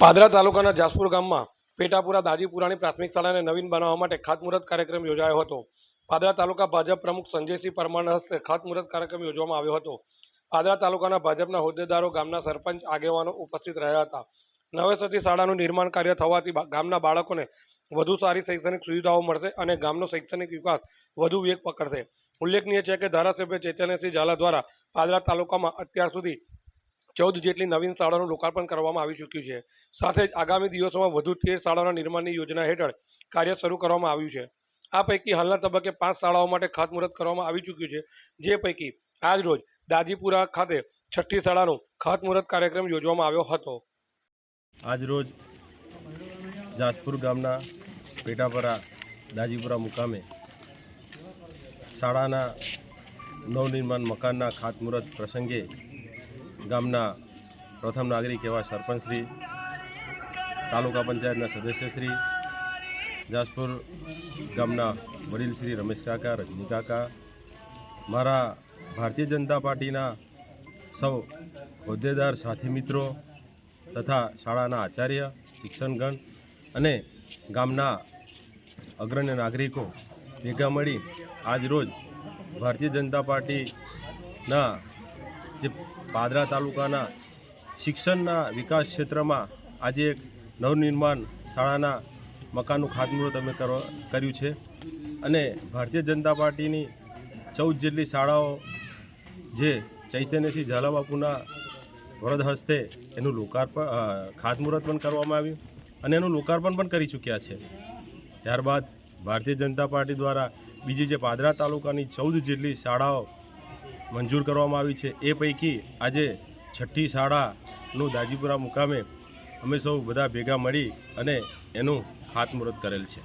પાદરા તાલુકાના જાસપુર ગામમાં પેટાપુરા દાજીપુરાની પ્રાથમિક શાળાને નવીન બનાવવા માટે ખાતમુહૂર્ત કાર્યક્રમ યોજાયો હતો. પાદરા તાલુકા ભાજપ પ્રમુખ સંજયસિંહ પરમારના હસ્તે ખાતમુહૂર્ત કાર્યક્રમ યોજવામાં આવ્યો હતો. પાદરા તાલુકાના ભાજપના હોદ્દેદારો, ગામના સરપંચ, આગેવાનો ઉપસ્થિત રહ્યા હતા. નવેસરથી શાળાનું નિર્માણ કાર્ય થવાથી ગામના બાળકોને વધુ સારી શૈક્ષણિક સુવિધાઓ મળશે અને ગામનો શૈક્ષણિક વિકાસ વધુ વેગ પકડશે. ઉલ્લેખનીય છે કે ધારાસભ્ય ચૈતન્યસિંહ ઝાલા દ્વારા પાદરા તાલુકામાં અત્યાર સુધી ચૌદ જેટલી નવીન શાળાનું લોકાર્પણ કરવામાં આવી ચૂક્યું છે. સાથે જ આગામી દિવસોમાં વધુ તેર શાળાઓના નિર્માણની યોજના હેઠળ કાર્ય શરૂ કરવામાં આવ્યું છે. આ પૈકી હાલના તબક્કે પાંચ શાળાઓ માટે ખાતમુહૂર્ત કરવામાં આવી ચૂક્યું છે. જે પૈકી આજ રોજ દાજીપુરા ખાતે છઠ્ઠી શાળાનો ખાતમુહૂર્ત કાર્યક્રમ યોજવામાં આવ્યો હતો. આજરોજ જાસપુર ગામના પેટાપરા દાજીપુરા મુકામે શાળાના નવનિર્માણ મકાનના ખાતમુહૂર્ત પ્રસંગે ગામના પ્રથમ નાગરિક એવા સરપંચશ્રી, તાલુકા પંચાયતના સદસ્યશ્રી જાસપુર ગામના વડીલ શ્રી રમેશ કાકા, રજની કાકા, મારા ભારતીય જનતા પાર્ટીના સૌ હોદ્દેદાર સાથી મિત્રો તથા શાળાના આચાર્ય, શિક્ષણગણ અને ગામના અગ્રણ્ય નાગરિકો ભેગા મળી આજરોજ ભારતીય જનતા પાર્ટીના જે પાદરા તાલુકાના શિક્ષણના વિકાસ ક્ષેત્રમાં આજે એક નવનિર્માણ શાળાના મકાનનું ખાતમુહૂર્ત અમે કર્યું છે. અને ભારતીય જનતા પાર્ટીની ચૌદ જેટલી શાળાઓ જે ચૈતન્યસિંહ ઝાલાબાપુના વરદ હસ્તે એનું લોકાર્પણ ખાતમુહૂર્ત પણ કરવામાં આવ્યું અને એનું લોકાર્પણ પણ કરી ચૂક્યા છે. ત્યારબાદ ભારતીય જનતા પાર્ટી દ્વારા બીજી જે પાદરા તાલુકાની ચૌદ જેટલી શાળાઓ મંજૂર કરવામાં આવી છે. એ પૈકી આજે છઠ્ઠી શાળાનું દાજીપુરા મુકામે અમે સૌ બધા ભેગા મળી અને એનું ખાતમુહૂર્ત કરેલ છે.